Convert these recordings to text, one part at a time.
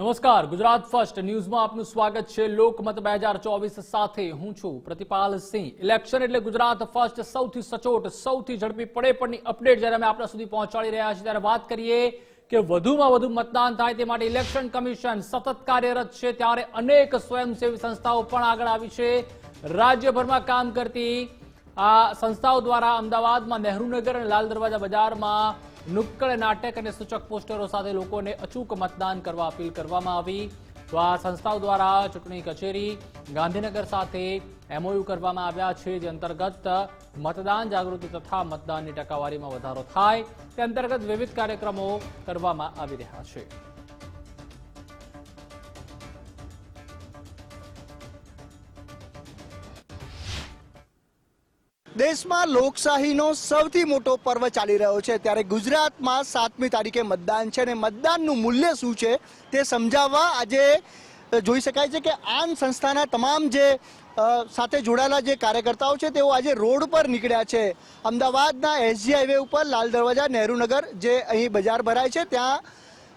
નમસ્કાર, ગુજરાત ફર્સ્ટ ન્યૂઝમાં આપનું સ્વાગત છે. લોકમત બે હજાર ચોવીસ સાથે હું છું પ્રતિપાલ સિંહ. ઇલેક્શન એટલે ગુજરાત ફર્સ્ટ સૌથી સચોટ, સૌથી ઝડપી, પડે પડની અપડેટ જ્યારે અમે આપણા સુધી પહોંચાડી રહ્યા છીએ. ત્યારે વાત કરીએ કે વધુમાં વધુ મતદાન થાય તે માટે ઇલેક્શન કમિશન સતત કાર્યરત છે. ત્યારે અનેક સ્વયંસેવી સંસ્થાઓ પણ આગળ આવી છે. રાજ્યભરમાં કામ કરતી આ સંસ્થાઓ દ્વારા અમદાવાદમાં નહેરુનગર અને લાલ દરવાજા બજારમાં નુક્કડ નાટક અને સૂચક પોસ્ટરો સાથે લોકોને અચૂક મતદાન કરવા અપીલ કરવામાં આવી. તો આ સંસ્થાઓ દ્વારા ચૂંટણી કચેરી, ગાંધીનગર સાથે એમઓયુ કરવામાં આવ્યા છે, જે અંતર્ગત મતદાન જાગૃતિ તથા મતદાનની ટકાવારીમાં વધારો થાય. તે અંતર્ગત વિવિધ કાર્યક્રમો કરવામાં આવી રહ્યા છે. દેશમાં લોકશાહીનો સૌથી મોટો પર્વ ચાલી રહ્યો છે. ત્યારે ગુજરાતમાં સાતમી તારીખે મતદાન છે અને મતદાનનું મૂલ્ય શું છે તે સમજાવવા આજે જોઈ શકાય છે કે આન સંસ્થાના તમામ જે સાથે જોડાયેલા જે કાર્યકર્તાઓ છે તેઓ આજે રોડ પર નીકળ્યા છે. અમદાવાદના એસજી હાઈવે ઉપર લાલ દરવાજા, નહેરુનગર જે અહીં બજાર ભરાય છે, ત્યાં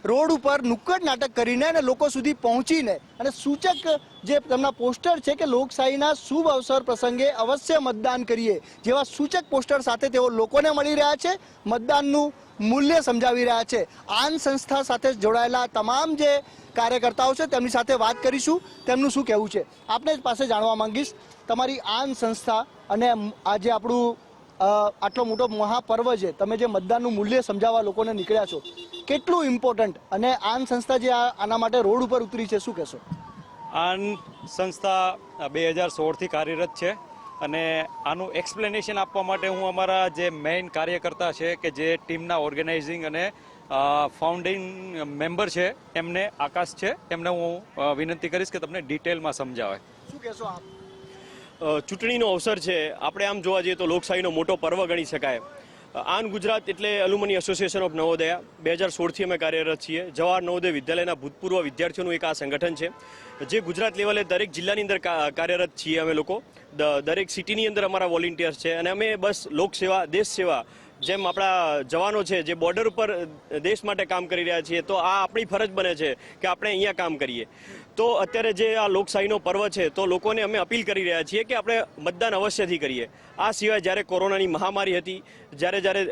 રોડ ઉપર નુક્કડ નાટક કરીને અને લોકો સુધી પહોંચીને અને સૂચક જે તેમના પોસ્ટર છે કે લોકશાહીના શુભ અવસર પ્રસંગે અવશ્ય મતદાન કરીએ જેવા સૂચક પોસ્ટર સાથે તેઓ લોકોને મળી રહ્યા છે, મતદાનનું મૂલ્ય સમજાવી રહ્યા છે. આન સંસ્થા સાથે જોડાયેલા તમામ જે કાર્યકર્તાઓ છે તેમની સાથે વાત કરીશું. તેમનું શું કહેવું છે? આપને જ પાસે જાણવા માંગીશ. તમારી આન સંસ્થા અને આજે આપણું આટલો મોટો મહાપર્વ છે તમે જે મતદાનનું મૂલ્ય સમજાવવા લોકોને નીકળ્યા છો કેટલું ઇમ્પોર્ટન્ટ અને આન સંસ્થા જે આ- આના માટે રોડ ઉપર ઉતરી છે શું કહેશો? આન સંસ્થા બે હજાર સોળથી કાર્યરત છે અને આનું એક્સપ્લેનેશન આપવા માટે હું અમારા જે મેઇન કાર્યકર્તા છે કે જે ટીમના ઓર્ગેનાઇઝિંગ અને ફાઉન્ડિંગ મેમ્બર છે એમને આકાશ છે એમને હું વિનંતી કરીશ કે તમને ડિટેલમાં સમજાવે. શું કહેશો આપ? ચૂંટણીનો અવસર છે. આપણે આમ જોવા જઈએ તો લોકશાહીનો મોટો પર્વ ગણી શકાય. આન ગુજરાત એટલે અલુમની એસોસિએશન ઓફ નવોદયા. બે હજાર સોળથી અમે કાર્યરત છીએ. જવાહર નવોદય વિદ્યાલયના ભૂતપૂર્વ વિદ્યાર્થીઓનું એક આ સંગઠન છે. જે ગુજરાત લેવલે દરેક જિલ્લાની અંદર કાર્યરત છીએ અમે લોકો. દરેક સિટીની અંદર અમારા વોલેન્ટિયર્સ છે અને અમે બસ લોકસેવા દેશ સેવા જેમ આપણા જવાનો છે, જે બોર્ડર ઉપર દેશ માટે કામ કરી રહ્યા છીએ, તો આ આપણી ફરજ બને છે કે આપણે અહીંયા કામ કરીએ. તો અત્યારે જે આ લોકશાહીનો પર્વ છે, તો લોકોને અમે અપીલ કરી રહ્યા છીએ કે આપણે મતદાન અવશ્યથી કરીએ. આ સિવાય જ્યારે કોરોનાની મહામારી હતી, જ્યારે જ્યારે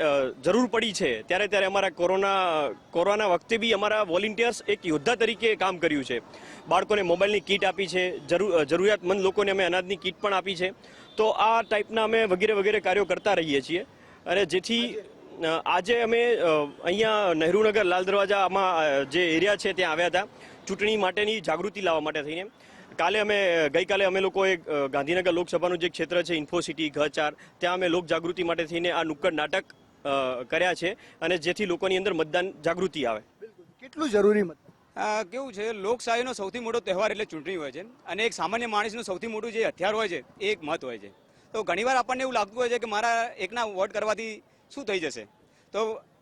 જરૂર પડી છે, ત્યારે ત્યારે અમારા કોરોના કોરોના વખતે બી અમારા વોલેન્ટિયર્સ એક યોદ્ધા તરીકે કામ કર્યું છે. બાળકોને મોબાઈલની કીટ આપી છે, જરૂર જરૂરિયાતમંદ લોકોને અમે અનાજની કીટ પણ આપી છે. તો આ ટાઈપના અમે વગેરે વગેરે કાર્યો કરતા રહીએ છીએ. અને જેથી આજે અમે અહીંયા નહેરુનગર લાલ દરવાજામાં જે એરિયા છે ત્યાં આવ્યા હતા. ચૂંટણી માટેની જાગૃતિ લાવવા માટે થઈને. કાલે અમે ગઈકાલે અમે લોકોએ ગાંધીનગર લોકસભાનું જે ક્ષેત્ર છે ઇન્ફોસિટી ઘ ચાર ત્યાં અમે લોક જાગૃતિ માટે થઈને આ નુક્કડ નાટક કર્યા છે અને જેથી લોકોની અંદર મતદાન જાગૃતિ આવે. કેટલું જરૂરી મત? આ કેવું છે લોકશાહીનો સૌથી મોટો તહેવાર એટલે ચૂંટણી હોય છે. અને એક સામાન્ય માણસનું સૌથી મોટું જે હથિયાર હોય છે એ એક મત હોય છે. તો ઘણીવાર આપણને એવું લાગતું હોય છે કે મારા એકના વોટ કરવાથી શું થઈ જશે? તો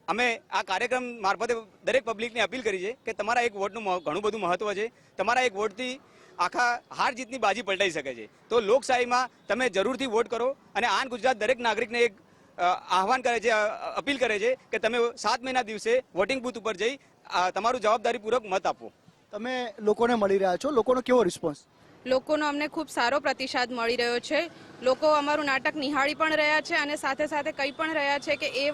અમે આ કાર્યક્રમ મારફતે દરેક પબ્લિકને અપીલ કરી છે કે તમારા એક વોટનું ઘણું બધું મહત્વ છે. તમારા એક વોટથી આખા હાર જીતની બાજી પલટાઈ શકે છે. તો લોકશાહીમાં તમે જરૂરથી વોટ કરો અને આન ગુજરાત દરેક નાગરિકને એક આહવાન કરે છે અપીલ કરે છે કે તમે સાત મહિના દિવસે વોટિંગ બૂથ ઉપર જઈ તમારું જવાબદારીપૂર્વક મત આપો. તમે લોકોને મળી રહ્યા છો. લોકોનો કેવો રિસ્પોન્સ લોકોનો અમને ખૂબ સારો પ્રતિસાદ મળી રહ્યો છે. લોકો અમારું નાટક નિહાળી પણ રહ્યા છે અને સાથે સાથે કહી પણ રહ્યા છે કે એ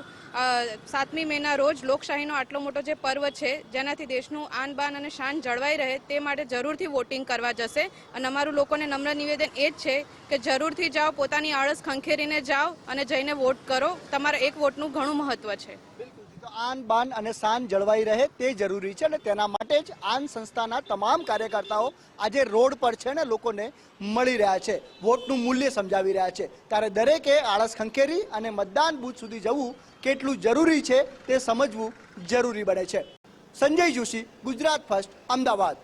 સાતમી મેના રોજ લોકશાહીનો આટલો મોટો જે પર્વ છે, જેનાથી દેશનું આન બાન અને શાન જળવાઈ રહે તે માટે જરૂરથી વોટિંગ કરવા જશે. અને અમારું લોકોને નમ્ર નિવેદન એ જ છે કે જરૂરથી જાઓ, પોતાની આળસ ખંખેરીને જાઓ અને જઈને વોટ કરો. તમારા એક વોટનું ઘણું મહત્વ છે. આન બાન અને શાન જળવાઈ રહે તે જરૂરી છે અને તેના માટે જ આન સંસ્થાના તમામ કાર્યકર્તાઓ આજે રોડ પર છે ને લોકોને મળી રહ્યા છે, વોટનું મૂલ્ય સમજાવી રહ્યા છે. ત્યારે દરેકે આળસ ખંખેરી અને મતદાન બૂથ સુધી જવું કેટલું જરૂરી છે તે સમજવું જરૂરી બને છે. સંજય જોશી, ગુજરાત ફર્સ્ટ, અમદાવાદ.